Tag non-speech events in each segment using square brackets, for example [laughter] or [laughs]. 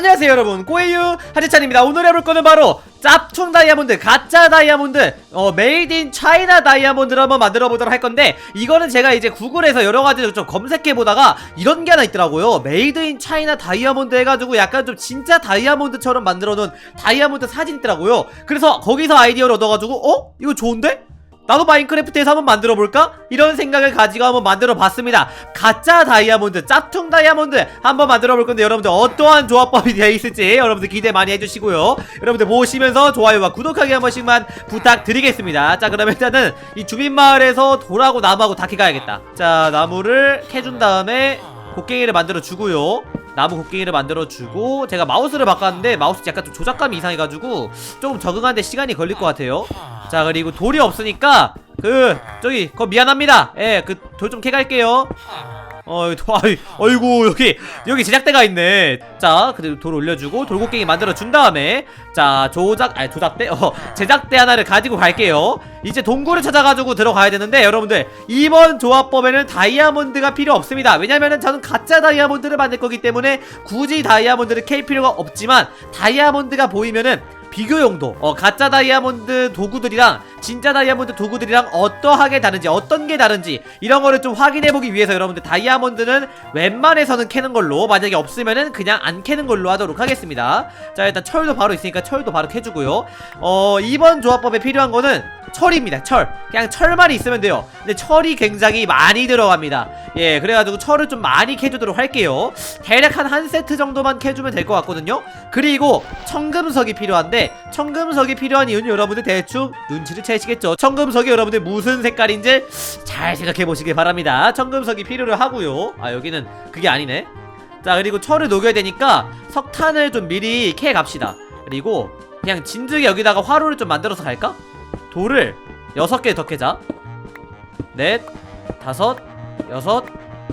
안녕하세요 여러분 꼬에유 하재찬입니다 오늘 해볼 거는 바로 짭퉁 다이아몬드 가짜 다이아몬드 어 메이드 인 차이나 다이아몬드를 한번 만들어 보도록 할 건데 이거는 제가 이제 구글에서 여러 가지를 좀 검색해 보다가 이런 게 하나 있더라고요 메이드 인 차이나 다이아몬드 해가지고 약간 좀 진짜 다이아몬드처럼 만들어 놓은 다이아몬드 사진 있더라고요 그래서 거기서 아이디어를 얻어가지고 어? 이거 좋은데? 나도 마인크래프트에서 한번 만들어 볼까? 이런 생각을 가지고 한번 만들어 봤습니다. 가짜 다이아몬드, 짭퉁 다이아몬드 한번 만들어 볼 건데 여러분들 어떠한 조합법이 되어 있을지 여러분들 기대 많이 해주시고요. 여러분들 보시면서 좋아요와 구독하기 한 번씩만 부탁드리겠습니다. 자, 그러면 일단은 이 주민마을에서 돌하고 나무하고 다 캐가야겠다. 자, 나무를 캐준 다음에 곡괭이를 만들어 주고요. 나무 곡괭이를 만들어 주고 제가 마우스를 바꿨는데 마우스 약간 좀 조작감이 이상해가지고 조금 적응하는데 시간이 걸릴 것 같아요. 자 그리고 돌이 없으니까 그 저기 거 미안합니다. 예, 그 돌 좀 캐갈게요. 어, 도, 아이, 어이구 여기 여기 제작대가 있네. 자, 그리고 돌 올려주고 돌곡괭이 만들어 준 다음에 자 조작, 아니 조작대, 어 제작대 하나를 가지고 갈게요. 이제 동굴을 찾아가지고 들어가야 되는데 여러분들 이번 조합법에는 다이아몬드가 필요 없습니다. 왜냐면은 저는 가짜 다이아몬드를 만들 거기 때문에 굳이 다이아몬드를 캘 필요가 없지만 다이아몬드가 보이면은 비교 용도 어 가짜 다이아몬드 도구들이랑 진짜 다이아몬드 도구들이랑 어떠하게 다른지 어떤 게 다른지 이런 거를 좀 확인해 보기 위해서 여러분들 다이아몬드는 웬만해서는 캐는 걸로 만약에 없으면은 그냥 안 캐는 걸로 하도록 하겠습니다. 자 일단 철도 바로 있으니까 철도 바로 캐주고요. 어 이번 조합법에 필요한 거는 철입니다 철. 그냥 철만 있으면 돼요. 근데 철이 굉장히 많이 들어갑니다. 예 그래가지고 철을 좀 많이 캐주도록 할게요. 대략 한 한 세트 정도만 캐주면 될 것 같거든요. 그리고 청금석이 필요한데 청금석이 필요한 이유는 여러분들 대충 눈치를 채시겠죠. 청금석이 여러분들 무슨 색깔인지 잘 생각해 보시길 바랍니다. 청금석이 필요로 하고요. 아 여기는 그게 아니네. 자 그리고 철을 녹여야 되니까 석탄을 좀 미리 캐 갑시다. 그리고 그냥 진즉에 여기다가 화로를 좀 만들어서 갈까? 돌을 여섯 개더 캐자. 넷 다섯 여섯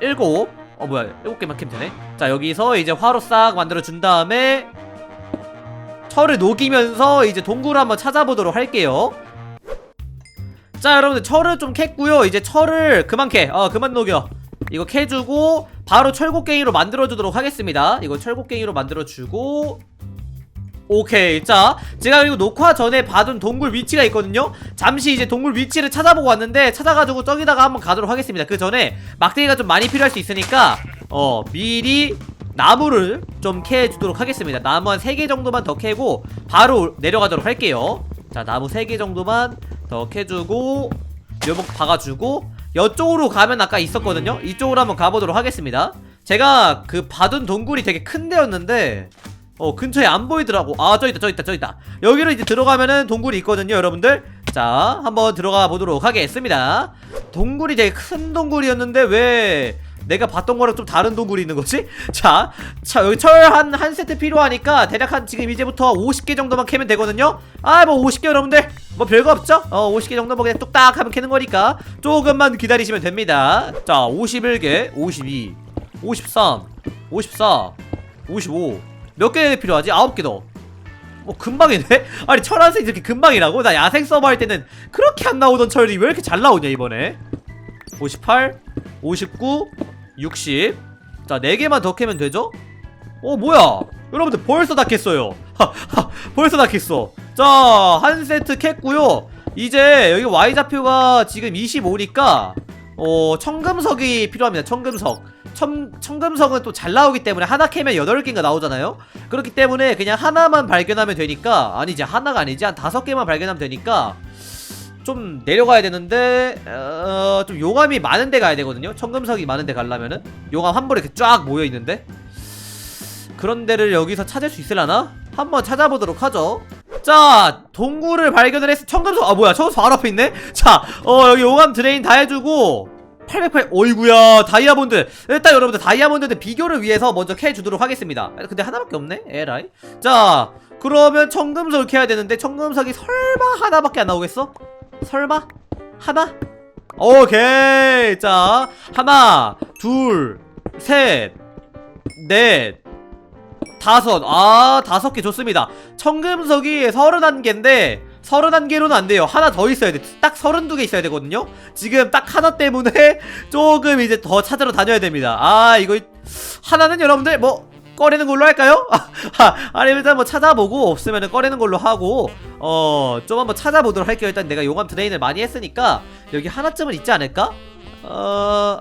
일곱. 어 뭐야. 일곱 개만 캐면 되네. 자 여기서 이제 화로 싹 만들어 준 다음에 철을 녹이면서 이제 동굴을 한번 찾아보도록 할게요 자 여러분들 철을 좀 캤고요. 이제 철을 그만 캐 어 그만 녹여. 이거 캐주고 바로 철곡갱이로 만들어주도록 하겠습니다. 이거 철곡갱이로 만들어주고 오케이. 자 제가 그리고 녹화 전에 받은 동굴 위치가 있거든요. 잠시 이제 동굴 위치를 찾아보고 왔는데 찾아가지고 저기다가 한번 가도록 하겠습니다. 그 전에 막대기가 좀 많이 필요할 수 있으니까 어 미리 나무를 좀 캐주도록 하겠습니다. 나무 한 3개 정도만 더 캐고 바로 내려가도록 할게요. 자 나무 3개 정도만 더 캐주고 요목 박아주고 이쪽으로 가면 아까 있었거든요? 이쪽으로 한번 가보도록 하겠습니다. 제가 그 받은 동굴이 되게 큰 데였는데 어 근처에 안 보이더라고. 아 저기 있다 저기 있다 저기 있다. 여기로 이제 들어가면은 동굴이 있거든요 여러분들. 자 한번 들어가 보도록 하겠습니다. 동굴이 되게 큰 동굴이었는데 왜 내가 봤던 거랑 좀 다른 동굴이 있는 거지? [laughs] 자, 자 여기 철 한 한 세트 필요하니까 대략 한 지금 이제부터 50개 정도만 캐면 되거든요. 아 뭐 50개 여러분들 뭐 별거 없죠? 어 50개 정도 뭐 그냥 뚝딱 하면 캐는 거니까 조금만 기다리시면 됩니다. 자 51개, 52, 53, 54, 55. 몇 개 필요하지? 9개 더. 어 금방이네? [laughs] 아니 철한색 이렇게 금방이라고? 나 야생 서버 할 때는 그렇게 안 나오던 철이 왜 이렇게 잘 나오냐 이번에 58 59 60 자, 4개만 더 캐면 되죠? 어, 뭐야? 여러분들 벌써 다 캤어요. 벌써 다 캤어. 자, 한 세트 캤고요. 이제 여기 Y좌표가 지금 25니까 어, 청금석이 필요합니다. 청금석. 청, 청금석은 또 잘 나오기 때문에 하나 캐면 8개가 나오잖아요? 그렇기 때문에 그냥 하나만 발견하면 되니까 아니지 하나가 아니지 한 5개만 발견하면 되니까 좀 내려가야 되는데 어, 좀 용암이 많은 데 가야 되거든요. 청금석이 많은 데 가려면은. 용암 한 번에 이렇게 쫙 모여 있는데. 그런 데를 여기서 찾을 수 있으려나? 한번 찾아보도록 하죠. 자 동굴을 발견을 했어 청금석 아 뭐야 청금석 바로 앞에 있네? 자어 여기 용암 드레인 다 해주고. 808 어이구야 다이아몬드. 일단 여러분들 다이아몬드들 비교를 위해서 먼저 캐주도록 하겠습니다. 근데 하나밖에 없네? 에라이? 자 그러면 청금석을 캐야 되는데 청금석이 설마 하나밖에 안 나오겠어? 설마? 하나? 오케이. 자 하나 둘셋넷 다섯. 아 다섯 개 좋습니다. 청금석이 서른한 개인데 서른한 개로는 안 돼요. 하나 더 있어야 돼딱 서른두 개 있어야 되거든요. 지금 딱 하나 때문에 [laughs] 조금 이제 더 찾으러 다녀야 됩니다. 아 이거 하나는 여러분들 뭐 꺼내는 걸로 할까요? [laughs] 아, 아니 일단 뭐 찾아보고 없으면 꺼내는 걸로 하고 어 좀 한번 찾아보도록 할게요. 일단 내가 용암 드레인을 많이 했으니까 여기 하나쯤은 있지 않을까? 어...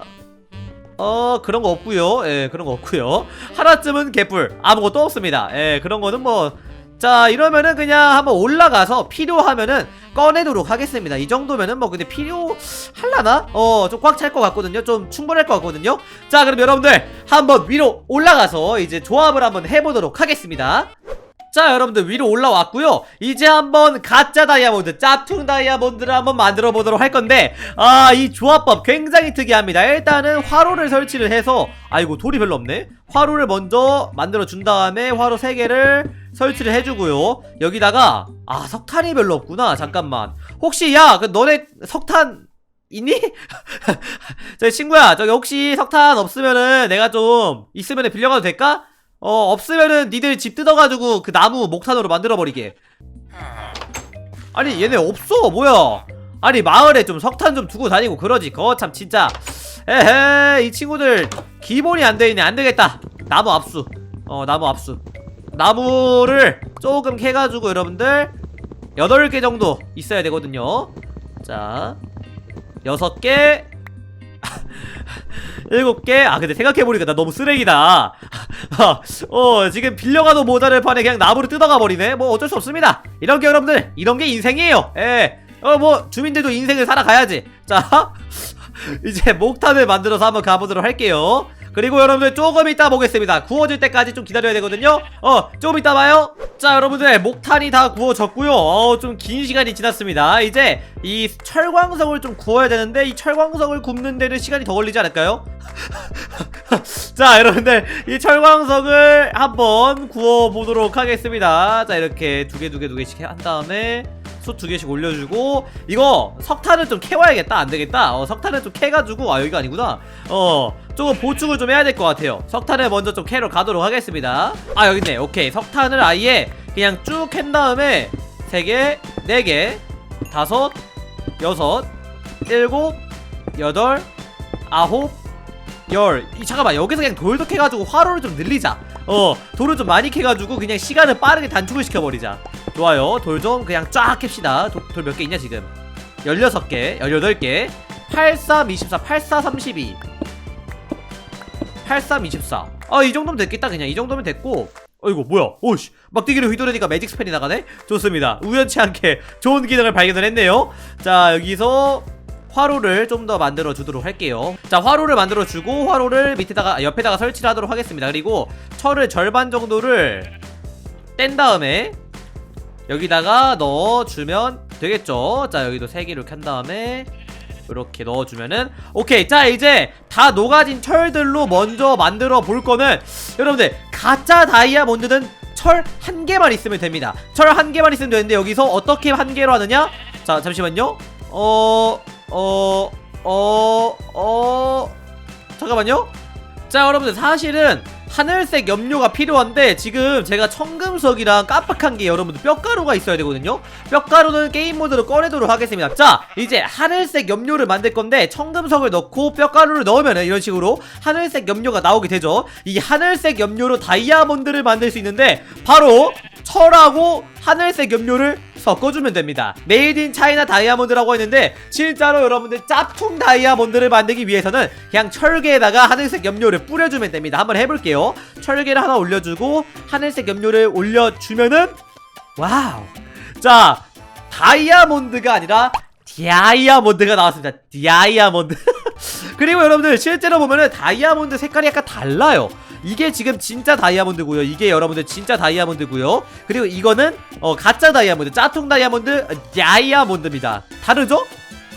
어 그런 거 없고요. 예 그런 거 없고요. 하나쯤은 개뿔. 아무것도 없습니다. 예 그런 거는 뭐 자 이러면은 그냥 한번 올라가서 필요하면은 꺼내도록 하겠습니다. 이 정도면은 뭐 근데 필요할라나? 어 좀 꽉 찰 것 같거든요. 좀 충분할 것 같거든요. 자 그럼 여러분들 한번 위로 올라가서 이제 조합을 한번 해보도록 하겠습니다 자 여러분들 위로 올라왔고요. 이제 한번 가짜 다이아몬드 짭퉁 다이아몬드를 한번 만들어 보도록 할 건데 아 이 조합법 굉장히 특이합니다. 일단은 화로를 설치를 해서 아이고 돌이 별로 없네. 화로를 먼저 만들어 준 다음에 화로 3개를 설치를 해주고요. 여기다가 아 석탄이 별로 없구나. 잠깐만. 혹시 야그 너네 석탄 있니? [laughs] 저기 친구야 저기 혹시 석탄 없으면은 내가 좀 있으면 빌려가도 될까? 어 없으면은 니들 집 뜯어가지고 그 나무 목탄으로 만들어버리게. 아니 얘네 없어 뭐야? 아니 마을에 좀 석탄 좀 두고 다니고 그러지. 그거 참 진짜. 에헤 이 친구들 기본이 안 돼있네. 안되겠다. 나무 압수. 어 나무 압수. 나무를 조금 캐가지고 여러분들 8개 정도 있어야 되거든요. 자 6개 [laughs] 일곱 개? 아 근데 생각해보니까 나 너무 쓰레기다. [laughs] 어 지금 빌려가도 모자를 판에 그냥 나무를 뜯어가 버리네? 뭐 어쩔 수 없습니다. 이런 게 여러분들 이런 게 인생이에요. 예 어 뭐 주민들도 인생을 살아가야지. 자 [laughs] 이제 목탄을 만들어서 한번 가보도록 할게요 그리고 여러분들 조금 이따 보겠습니다. 구워질 때까지 좀 기다려야 되거든요. 어 조금 이따 봐요. 자 여러분들 목탄이 다 구워졌고요. 어 좀 긴 시간이 지났습니다. 이제 이 철광석을 좀 구워야 되는데 이 철광석을 굽는 데는 시간이 더 걸리지 않을까요? [laughs] 자 여러분들 이 철광석을 한번 구워보도록 하겠습니다. 자 이렇게 두 개 두 개 두 개씩 한 다음에 숯두 개씩 올려주고 이거 석탄을 좀 캐와야겠다. 안되겠다. 어 석탄을 좀 캐가지고 아 여기가 아니구나. 어 조금 보충을 좀 해야 될 것 같아요. 석탄을 먼저 좀 캐러 가도록 하겠습니다. 아 여기 있네. 오케이. 석탄을 아예 그냥 쭉 캔 다음에 세개네개 다섯 여섯 일곱 여덟 아홉 열. 이, 잠깐만. 여기서 그냥 돌도 캐가지고 화로를 좀 늘리자. 어 돌을 좀 많이 캐가지고 그냥 시간을 빠르게 단축을 시켜버리자. 좋아요. 돌 좀 그냥 쫙 캡시다. 돌 몇 개 있냐 지금? 16개 18개. 83 24 84 32 83 24 아 이 정도면 됐겠다 그냥. 이 정도면 됐고. 어이구 뭐야? 오씨. 막대기를 휘두르니까 매직 스펠이 나가네? 좋습니다. 우연치 않게 좋은 기능을 발견을 했네요. 자 여기서 화로를 좀 더 만들어 주도록 할게요. 자 화로를 만들어 주고 화로를 밑에다가 옆에다가 설치를 하도록 하겠습니다. 그리고 철을 절반 정도를 뗀 다음에 여기다가 넣어주면 되겠죠? 자 여기도 세 개를 켠 다음에 이렇게 넣어주면은 오케이 자 이제 다 녹아진 철들로 먼저 만들어 볼 거는 여러분들 가짜 다이아몬드는 철 한 개만 있으면 됩니다. 철 한 개만 있으면 되는데 여기서 어떻게 한 개로 하느냐? 자 잠시만요. 어... 어... 어... 어... 잠깐만요. 자 여러분들 사실은 하늘색 염료가 필요한데 지금 제가 청금석이랑 깜빡한 게 여러분들 뼈가루가 있어야 되거든요. 뼈가루는 게임 모드로 꺼내도록 하겠습니다. 자 이제 하늘색 염료를 만들 건데 청금석을 넣고 뼈가루를 넣으면 이런 식으로 하늘색 염료가 나오게 되죠. 이 하늘색 염료로 다이아몬드를 만들 수 있는데 바로 철하고 하늘색 염료를 섞어주면 됩니다. 메이드 인 차이나 다이아몬드라고 했는데 실제로 여러분들 짭퉁 다이아몬드를 만들기 위해서는 그냥 철계에다가 하늘색 염료를 뿌려주면 됩니다. 한번 해볼게요 철계를 하나 올려주고 하늘색 염료를 올려주면은 와우. 자 다이아몬드가 아니라 다이아몬드가 나왔습니다. 다이아몬드. [laughs] 그리고 여러분들 실제로 보면은 다이아몬드 색깔이 약간 달라요. 이게 지금 진짜 다이아몬드고요. 이게 여러분들 진짜 다이아몬드고요. 그리고 이거는 어 가짜 다이아몬드 짜통 다이아몬드 다이아몬드입니다. 다르죠?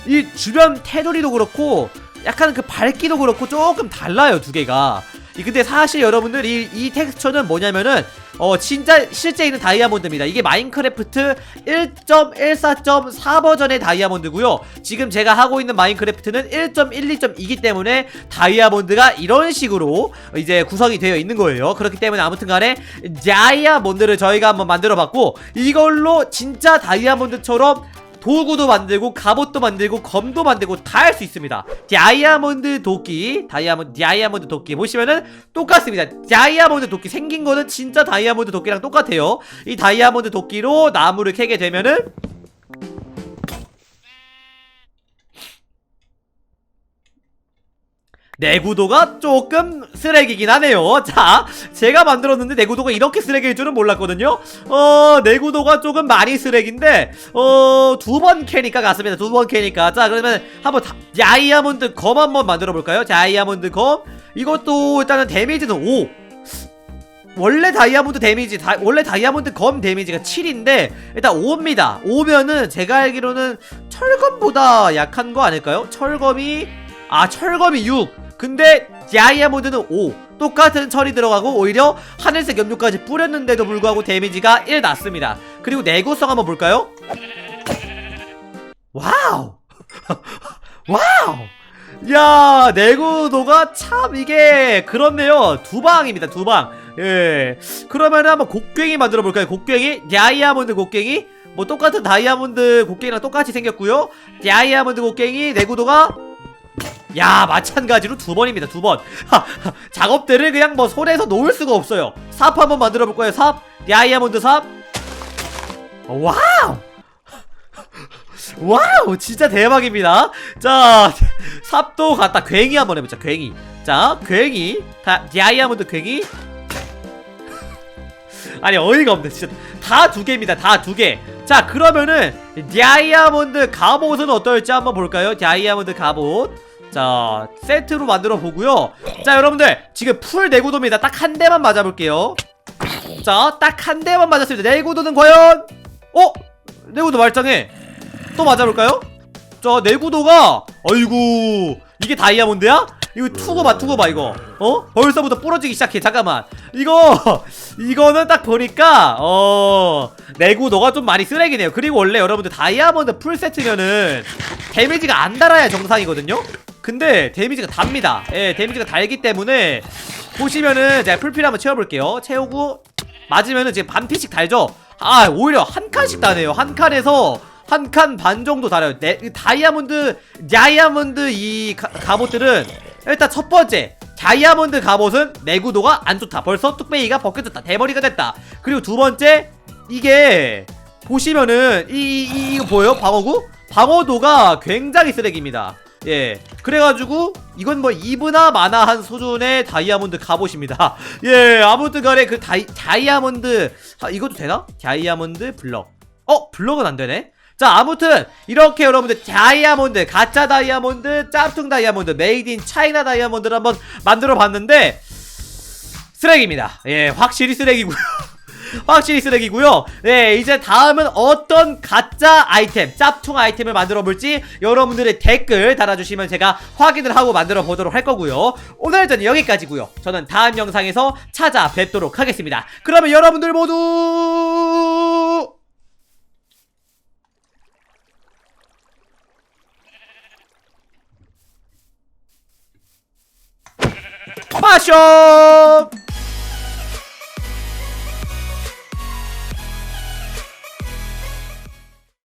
이 주변 테두리도 그렇고 약간 그 밝기도 그렇고 조금 달라요 두 개가 이 근데 사실 여러분들 이, 이 텍스처는 뭐냐면은 어 진짜 실제 있는 다이아몬드입니다. 이게 마인크래프트 1.14.4 버전의 다이아몬드고요. 지금 제가 하고 있는 마인크래프트는 1.12.2기 때문에 다이아몬드가 이런 식으로 이제 구성이 되어 있는 거예요. 그렇기 때문에 아무튼 간에 다이아몬드를 저희가 한번 만들어 봤고 이걸로 진짜 다이아몬드처럼 도구도 만들고 갑옷도 만들고 검도 만들고 다 할 수 있습니다. 다이아몬드 도끼 다이아몬드 다이아몬드 도끼 보시면은 똑같습니다. 다이아몬드 도끼 생긴 거는 진짜 다이아몬드 도끼랑 똑같아요. 이 다이아몬드 도끼로 나무를 캐게 되면은 내구도가 조금 쓰레기긴 하네요. 자, 제가 만들었는데 내구도가 이렇게 쓰레기일 줄은 몰랐거든요. 어, 내구도가 조금 많이 쓰레기인데, 어, 두 번 캐니까 같습니다. 두 번 캐니까. 자, 그러면 한번 다, 다이아몬드 검 한번 만들어 볼까요? 다이아몬드 검. 이것도 일단은 데미지는 5. 원래 다이아몬드 데미지 다, 원래 다이아몬드 검 데미지가 7인데 일단 5입니다 5면은 제가 알기로는 철검보다 약한 거 아닐까요? 철검이 아 철검이 6 근데 다이아몬드는 5 똑같은 철이 들어가고 오히려 하늘색 염료까지 뿌렸는데도 불구하고 데미지가 1 났습니다. 그리고 내구성 한번 볼까요? 와우! [laughs] 와우! 야 내구도가 참 이게 그렇네요. 두 방입니다 두방. 예. 그러면 한번 곡괭이 만들어 볼까요? 곡괭이? 다이아몬드 곡괭이? 뭐 똑같은 다이아몬드 곡괭이랑 똑같이 생겼고요. 다이아몬드 곡괭이 내구도가 야 마찬가지로 두 번입니다 두 번. 작업들을 그냥 뭐 손에서 놓을 수가 없어요. 삽 한번 만들어 볼 거예요 삽. 다이아몬드 삽. 와우! 와우 진짜 대박입니다. 자 삽도 갖다 괭이 한번 해보자 괭이. 자 괭이 다 다이아몬드 괭이. [laughs] 아니 어이가 없네 진짜. 다 두 개입니다 다 두개자 그러면은 다이아몬드 갑옷은 어떨지 한번 볼까요? 다이아몬드 갑옷 자 세트로 만들어 보고요. 자 여러분들 지금 풀 내구도입니다. 딱 한 대만 맞아볼게요. 자 딱 한 대만 맞았습니다. 내구도는 과연? 어? 내구도 말짱해. 또 맞아볼까요? 자 내구도가 아이고 이게 다이아몬드야? 이거 투고 봐 투고 봐 이거. 어? 벌써부터 부러지기 시작해. 잠깐만. 이거 이거는 딱 보니까 어 내구도가 좀 많이 쓰레기네요. 그리고 원래 여러분들 다이아몬드 풀 세트면은 데미지가 안 달아야 정상이거든요 근데 데미지가 답니다. 예 데미지가 달기 때문에 보시면은 제가 풀필 한번 채워볼게요. 채우고 맞으면은 지금 반피씩 달죠? 아 오히려 한 칸씩 다네요. 한 칸에서 한 칸 반 정도 달아요. 네, 이 다이아몬드 다이아몬드 이 가, 갑옷들은 일단 첫 번째 다이아몬드 갑옷은 내구도가 안 좋다. 벌써 뚝배기가 벗겨졌다. 대머리가 됐다. 그리고 두 번째 이게 보시면은 이, 이 이거 보여요? 방어구? 방어도가 굉장히 쓰레기입니다 예. 그래가지고 이건 뭐 이브나 마나한 수준의 다이아몬드 갑옷입니다. [laughs] 예 아무튼 간에 그 다이, 다이아몬드 아, 이것도 되나? 다이아몬드 블럭. 어 블럭은 안 되네? 자 아무튼 이렇게 여러분들 다이아몬드 가짜 다이아몬드 짭퉁 다이아몬드 메이드 인 차이나 다이아몬드를 한번 만들어 봤는데 쓰레기입니다. 예 확실히 쓰레기고요 [laughs] 확실히 쓰레기고요. 네 이제 다음은 어떤 가짜 아이템 짭퉁 아이템을 만들어 볼지 여러분들의 댓글 달아주시면 제가 확인을 하고 만들어 보도록 할 거고요. 오늘 저는 여기까지고요. 저는 다음 영상에서 찾아뵙도록 하겠습니다. 그러면 여러분들 모두 마쇼